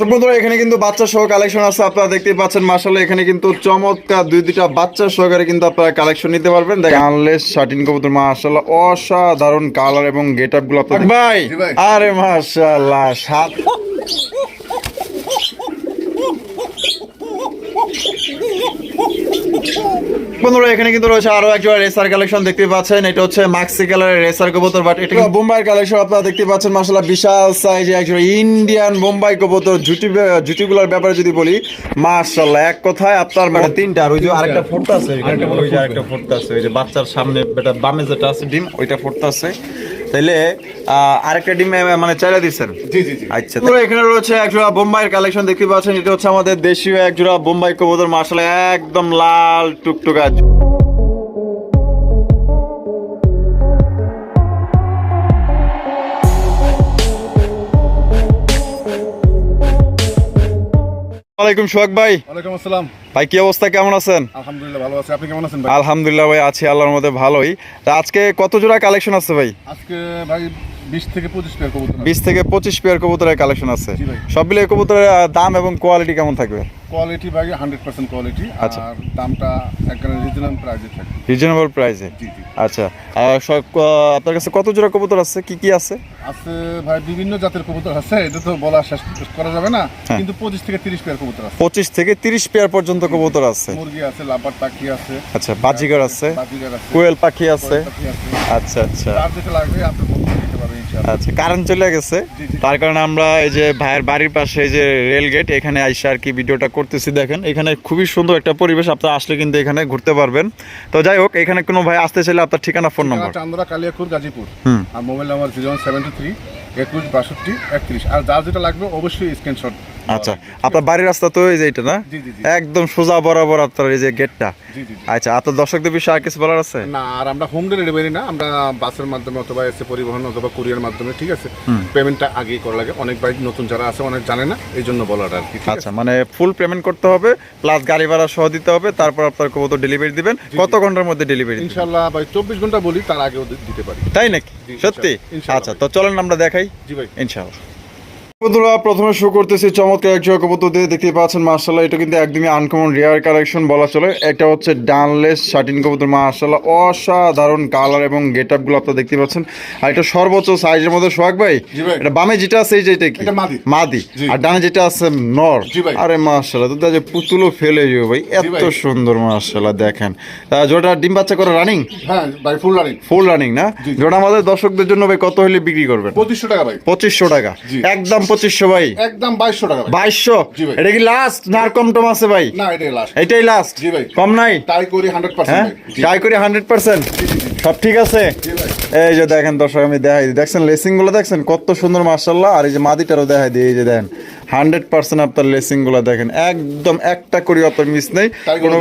বন্ধুরা এখানে কিন্তু বাচ্চা সহ কালেকশন আছে আপনারা দেখতে পাচ্ছেন মাসালে এখানে কিন্তু চমৎকার দুই দুইটা বাচ্চা সহকারে কিন্তু আপনারা কালেকশন নিতে পারবেন দেখেন আনলেস শাটিন কবুতর মাসাল্লাহ অসাধারণ কালার এবং গেট আপগুলো আপনার ভাই। আরে মাসাল্লাহ সাত বন্ধুরা এখানে কিন্তু রয়েছে আরও একটা রেসার কালেকশন দেখতে পাচ্ছেন। এটা হচ্ছে মাক্সি কালারের রেসার কবুতর বাট এটা বোম্বাই কালেকশন আপনারা দেখতে পাচ্ছেন মাসাল্লাহ বিশাল সাইজে একজন ইন্ডিয়ান বোম্বাই কবুতর। জুটি জুটিগুলোর ব্যাপারে যদি বলি মাশাল্লাহ এক কথায় আপনার মানে তিনটা আর ওই যে আরেকটা ফোর্থ আছে আরেকটা ফোর্থ আছে। ওই যে বাচ্চার সামনে এটা বামে যেটা আছে ডিম ওইটা ফোর্থ আছে। আহ, আরেকটা ডিম মানে চাইলে দিচ্ছেন আচ্ছা পুরো এখানে রয়েছে এক জোড়া বোম্বাইয়ের কালেকশন দেখতে পাচ্ছেন। এটা হচ্ছে আমাদের দেশীয় এক জোড়া বোম্বাই কবুতর মার্শাল একদম লাল টুকটুকা। ওয়ালাইকুম সোহাগ ভাই। ওয়ালাইকুম আসসালাম। ভাই কি অবস্থা? কেমন আছেন? আলহামদুলিল্লাহ ভালো আছি। আপনি কেমন আছেন ভাই? আলহামদুলিল্লাহ ভাই আছি। আল্লাহর মধ্যে ভালোই। তা আজকে কত জোড়া কালেকশন আছে ভাই? আজকে ভাই বিশ থেকে পঁচিশ পেয়ার কবুতরের কালেকশন আছে। সব মিলিয়ে কবুতরের দাম এবং কোয়ালিটি কেমন থাকবে? কোয়ালিটি ভাই হান্ড্রেড পার্সেন্ট কোয়ালিটি আচ্ছা। আর দামটা একবারে রিজনেবল প্রাইসে থাকে রিজনেবল প্রাইসে জি জি। আচ্ছা। আপনার কাছে কত জোড়া কবুতর আছে? কি কি আছে? আছে ভাই বিভিন্ন জাতের কবুতর আছে এটা তো বলা শেষ করা যাবে না। হ্যাঁ। কিন্তু পঁচিশ থেকে তিরিশ পেয়ার কবুতর আছে। পঁচিশ থেকে তিরিশ পেয়ার পর্যন্ত কবুতর আছে। মুরগি আছে লাম্বার পাখি আছে। আচ্ছা বাজিগর আছে। কোয়েল পাখি আছে। পাখি আছে। আচ্ছা আচ্ছা। আর যেটা লাগবে আপনি ইনশাআল্লাহ। আচ্ছা কারেন্ট চলে গেছে। তার কারণে আমরা এই যে ভাইয়ের বাড়ির পাশে এই যে রেল গেট এখানে আইসে আর কি ভিডিওটা করতেছি দেখেন। এখানে খুবই সুন্দর একটা পরিবেশ আপনারা আসলে কিন্তু এখানে ঘুরতে পারবেন। তো যাই হোক এখানে কোনো ভাই আসতে চাইলে আপনার ঠিকানা ফোন নম্বর চান্দরা কালিয়াকুর গাজীপুর। আর mobile number zero one seventy three একুশ বাষট্টি একত্রিশ। আর যা যেটা লাগবে অবশ্যই স্ক্রিনশট আচ্ছা আপনার বাড়ির রাস্তা তো এই যে এটা না। একদম সোজা বরাবর আপনার এই যে গেটটা আচ্ছা আপনার দর্শকদের বিষয়ে আর কিছু বলার আছে? না আর আমরা হোম ডেলিভারি না আমরা বাসের মাধ্যমে অথবা এসে পরিবহন অথবা কুরিয়ার মাধ্যমে ঠিক আছে? পেমেন্টটা আগেই করা লাগে। অনেক বাইক নতুন যারা আছে অনেক জানে না এই জন্য বলার আর কি আচ্ছা মানে ফুল পেমেন্ট করতে হবে প্লাস গাড়ি ভাড়া সহ দিতে হবে তারপর আপনার কবুতর ডেলিভারি দিবেন। কত ঘণ্টার মধ্যে ডেলিভারি ইনশাল্লাহ ভাই চব্বিশ ঘণ্টা বলি তার আগেও দিতে পারি। তাই নাকি? সত্যি? ইনশাআল্লাহ, ইনশাআল্লাহ। আচ্ছা তো চলেন আমরা দেখাই। জি ভাই। ইনশাআল্লাহ বন্ধুরা প্রথমে শুরু করতেছি চমৎকার এক জোড়া কবুতর দিয়ে দেখতে পাচ্ছেন মার্শাল্লাহ এটা কিন্তু একদমই আনকমন রেয়ার কালেকশন বলা চলে। এটা হচ্ছে ডানলেস শার্টিন কবুতর মার্শাল্লাহ অসাধারণ কালার এবং গেট আপগুলো আপনারা দেখতে পাচ্ছেন। আর এটা সর্বোচ্চ সাইজের মধ্যে সোহাগ ভাই এটা বামে যেটা আছে এই যে এটা কি? এটা মাদি। মাদি। আর ডানে যেটা আছে নর। আরে মার্শাল্লাহ তো যে পুতুলও ফেলে যাবে ভাই এত সুন্দর মার্শাল্লাহ দেখেন। জোড়া ডিম বাচ্চা করে রানিং হ্যাঁ ভাই ফুল রানিং ফুল রানিং না। জোড়া আমাদের দর্শকদের জন্য ভাই কত হলে বিক্রি করবেন? পঁচিশশো টাকা ভাই। পঁচিশশো টাকা। একদম পঁচিশশো ভাই? একদম বাইশশো টাকা বাইশশো? এটা কি লাস্ট না আর কম টম আছে ভাই? না এটাই লাস্ট এটাই লাস্ট জি ভাই। কম নাই? তাই করি হান্ড্রেড পার্সেন্ট ট্রাই করি হান্ড্রেড পার্সেন্ট সব ঠিক আছে? এই যে দেখেন দর্শক আমি দেখাই দিই। দেখছেন লেসিংগুলো দেখছেন? কত সুন্দর মার্শাল্লাহ আর এই যে মাদিটারও দেখাই দিই এই যে দেখেন। হান্ড্রেড পার্সেন্ট আপনার লেসিংগুলো দেখেন। একদম একটা করি আপনার মিস নেই। কোনো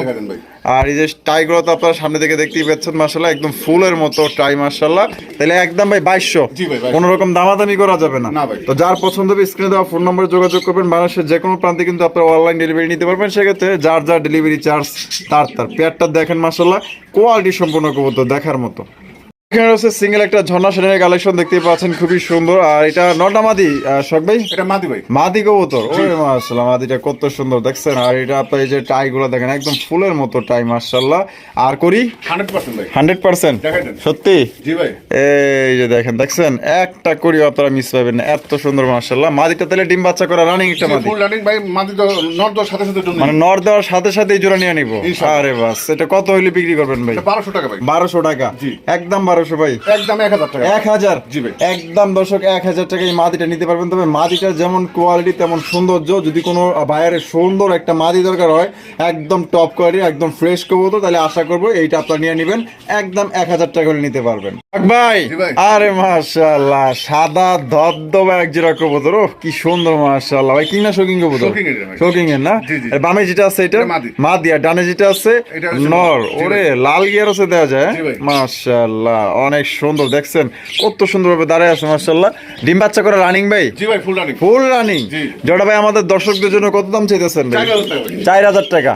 আর এই যে টাইগুলো তো আপনার সামনে থেকে দেখতেই পাচ্ছেন মার্শাল্লাহ একদম ফুলের মতো টাই মার্শাল্লাহ তাহলে একদম ভাই বাইশশো। জি ভাই, 2200 কোনো রকম দামাদামি করা যাবে না। না তো যার পছন্দ হবে স্ক্রিনে দেওয়া ফোন নম্বরে যোগাযোগ করবেন। মানুষের যে কোনো প্রান্তে কিন্তু আপনারা অনলাইন ডেলিভারি নিতে পারবেন। সেক্ষেত্রে যার যার ডেলিভারি চার্জ তার তার। পেয়ারটা দেখেন মার্শাল্লাহ কোয়ালিটি সম্পূর্ণ কবুতর দেখার মতো। moto. এখানে সিঙ্গেল একটা ঝর্ণা সেনের কালেকশন দেখতে পাচ্ছেন খুবই সুন্দর। আর এটা নটা মাদি শখ ভাই? এটা মাদি ভাই। মাদি কবুতর। ওরে মাশাআল্লাহ মাদিটা কত সুন্দর দেখছেন? আর এটা আপনার এই যে টাই গুলো দেখেন একদম ফুলের মতো টাই মাশাআল্লাহ। আর করি? ভাই। সত্যি? জি ভাই। এই যে দেখেন দেখছেন? একটা করি আপনারা মিস পাবেন না এত সুন্দর মাশাআল্লাহ। মাদিটা তাহলে ডিম বাচ্চা করা রানিং একটা মাদি। ফুল রানিং ভাই মাদি নট দশ সাথে সাথে মানে নর দেওয়ার সাথে সাথে এই জোড়া নিয়ে নিব। আরে বাস এটা কত হইলে বিক্রি করবেন ভাই? বারোশো টাকা ভাই। টাকা। একদম বারোশো ভাই? একদম এক হাজার টাকা। এক হাজার? জি ভাই। একদম দর্শক এক হাজার টাকা এই মাদিটা নিতে পারবেন। তবে মাদিটার যেমন কোয়ালিটি তেমন সৌন্দর্য যদি কোনো বাইরের সুন্দর একটা মাদি দরকার হয় একদম টপ কোয়ালিটি একদম ফ্রেশ কবুতর তাহলে আশা করব এইটা আপনার নিয়ে নেবেন। একদম এক হাজার টাকা হলে নিতে পারবেন। ভাই। আরে মাশাআল্লাহ সাদা ধবধবা এক জোড়া কবুতর ও কি সুন্দর মাশাআল্লাহ। ভাই কি না শৌকিং কবুতর। শৌকিং এর না? বামে যেটা আছে এটা? মাদি। আর ডানে যেটা আছে নর। ওরে লাল গিয়ার আছে দেওয়া যায়। মাশাআল্লাহ। অনেক সুন্দর দেখছেন? কত সুন্দরভাবে দাঁড়ায় আছে মার্শাল্লাহ ডিম বাচ্চা করে রানিং ভাই? জি ভাই ফুল রানিং ফুল রানিং জি। জোড়া ভাই আমাদের দর্শকদের জন্য কত দাম চাইতেছেন ভাই? চার হাজার টাকা।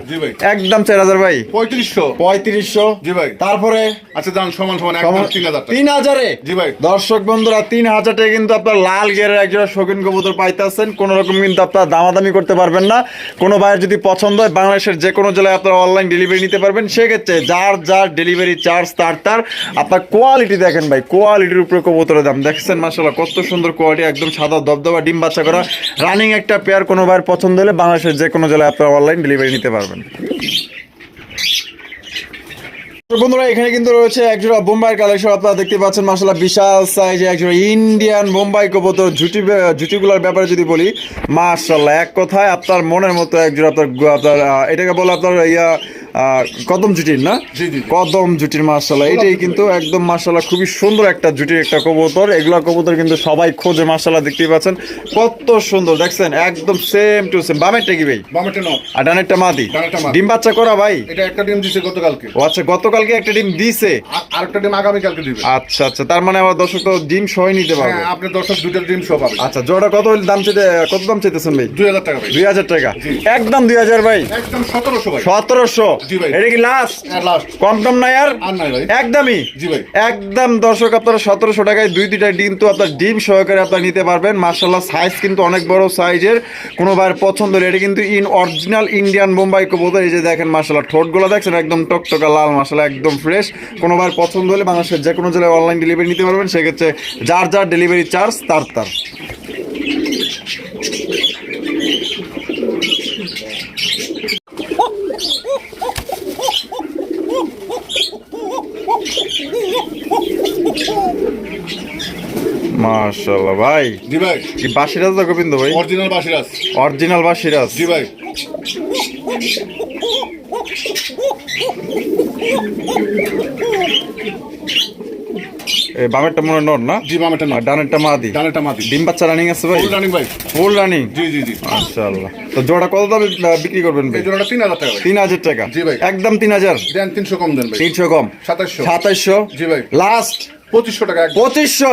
একদম চার হাজার ভাই। পঁয়ত্রিশশো। পঁয়ত্রিশশো। জি ভাই। তারপরে? আচ্ছা দাম সমান সমান একদম তিন হাজার তিন হাজারে? জি ভাই। দর্শক বন্ধুরা তিন হাজার টাকা কিন্তু আপনার লাল গিয়ারের একজোড়া শৌখিন কবুতর পাইতেছেন। কোন রকম কিন্তু আপনার দামাদামি করতে পারবেন না। কোনো ভাইয়ের যদি পছন্দ হয় বাংলাদেশের যে কোনো জেলায় আপনারা অনলাইন ডেলিভারি নিতে পারবেন। সেক্ষেত্রে যার যার ডেলিভারি চার্জ তার তার আপনার কোয়ালিটি দেখেন ভাই, কোয়ালিটির উপরে কবুতরের দাম। দেখছেন মাসাল্লাহ কত সুন্দর কোয়ালিটি একদম সাদা দবদবা ডিম বাচ্চা করা। রানিং একটা পেয়ার কোনো ভাইয়ের পছন্দ হলে বাংলাদেশের যে কোনো জেলায় আপনারা অনলাইন ডেলিভারি নিতে পারবেন। বন্ধুরা, এখানে কিন্তু রয়েছে একজোড়া বোম্বাই কালেকশন, আপনারা দেখতে পাচ্ছেন মাসাল্লাহ বিশাল সাইজে একজোড়া ইন্ডিয়ান বোম্বাই কবুতর। জুটি জুটিগুলোর ব্যাপারে যদি বলি মাশাল্লাহ এক কথায় আপনার মনের মতো একজোড়া আপনার আপনার এটাকে বলে আপনার ইয়া কদম জুটির না। কদম জুটির মার্শাল্লাহ এটাই কিন্তু একদম মার্শাল্লাহ খুবই সুন্দর একটা জুটির একটা কবুতর। এগুলা কবুতর কিন্তু সবাই খোঁজে মার্শাল্লাহ দেখতেই পাচ্ছেন। কত সুন্দর দেখছেন? একদম সেম টু সেম বামেরটা কি ভাই? আর ডানেরটা মাদি। ডিম বাচ্চা করা ভাই? এটা একটা ডিম দিছে গতকালকে। ও আচ্ছা গতকালকে একটা ডিম দিছে? আর আরেকটা ডিম আগামী কালকে দিবে। আচ্ছা আচ্ছা। তার মানে আমার দর্শক তো ডিম সহ নিতে পারবে। হ্যাঁ আপনি দর্শক দুইটা ডিম সব পাবেন। আচ্ছা জোড়া কত দাম চাইতে কত দাম চাইতেছেন ভাই? দুই হাজার টাকা ভাই। দুই হাজার টাকা। একদম দুই হাজার ভাই? একদম সতেরোশো ভাই। সতেরোশো। জি ভাই। এটা কি লাস্ট লাস্ট কম টম নাই আর? আর নাই ভাই। একদমই? জি ভাই। একদম দর্শক আপনারা সতেরোশো টাকায় দুই দুইটা ডিম তো আপনার ডিম সহকারে আপনারা নিতে পারবেন। মার্শাল্লাহ সাইজ কিন্তু অনেক বড় সাইজের কোনো বার পছন্দ হলে এটা কিন্তু ইন অরিজিনাল ইন্ডিয়ান বোম্বাই কবুতর। এই যে দেখেন মার্শাল্লাহ ঠোঁটগুলো দেখছেন? একদম টকটকা লাল মার্শাল্লাহ একদম ফ্রেশ কোনো বার পছন্দ হলে বাংলাদেশের যে কোনো জেলায় অনলাইন ডেলিভারি নিতে পারবেন। সেক্ষেত্রে যার যার ডেলিভারি চার্জ তার তার। মার্শাল্লাহ ভাই। জি ভাই। কি বাসিরাজ দা গোবিন্দ ভাই? অরিজিনাল বাসিরাজ। অরিজিনাল বাসিরাজ। জি ভাই। বামেরটা মনে নর না? জি বামেটে ন ডানেরটা মাদি। ডানেরটা মাদি। ডিম বাচ্চা রানিং আছে ভাই? ফুল রানিং ভাই। ফুল রানিং জি জি জি। মাশাআল্লাহ। তো জোড়া কত দামে বিক্রি করবেন ভাই? জোড়াটা তিন হাজার টাকা ভাই। তিন হাজার টাকা। জি ভাই। একদম তিন হাজার? দেন তিনশো কম দেন ভাই। কম। সাতাশশো সাতাইশশো? জি ভাই। লাস্ট পঁচিশশো টাকা পঁচিশশো?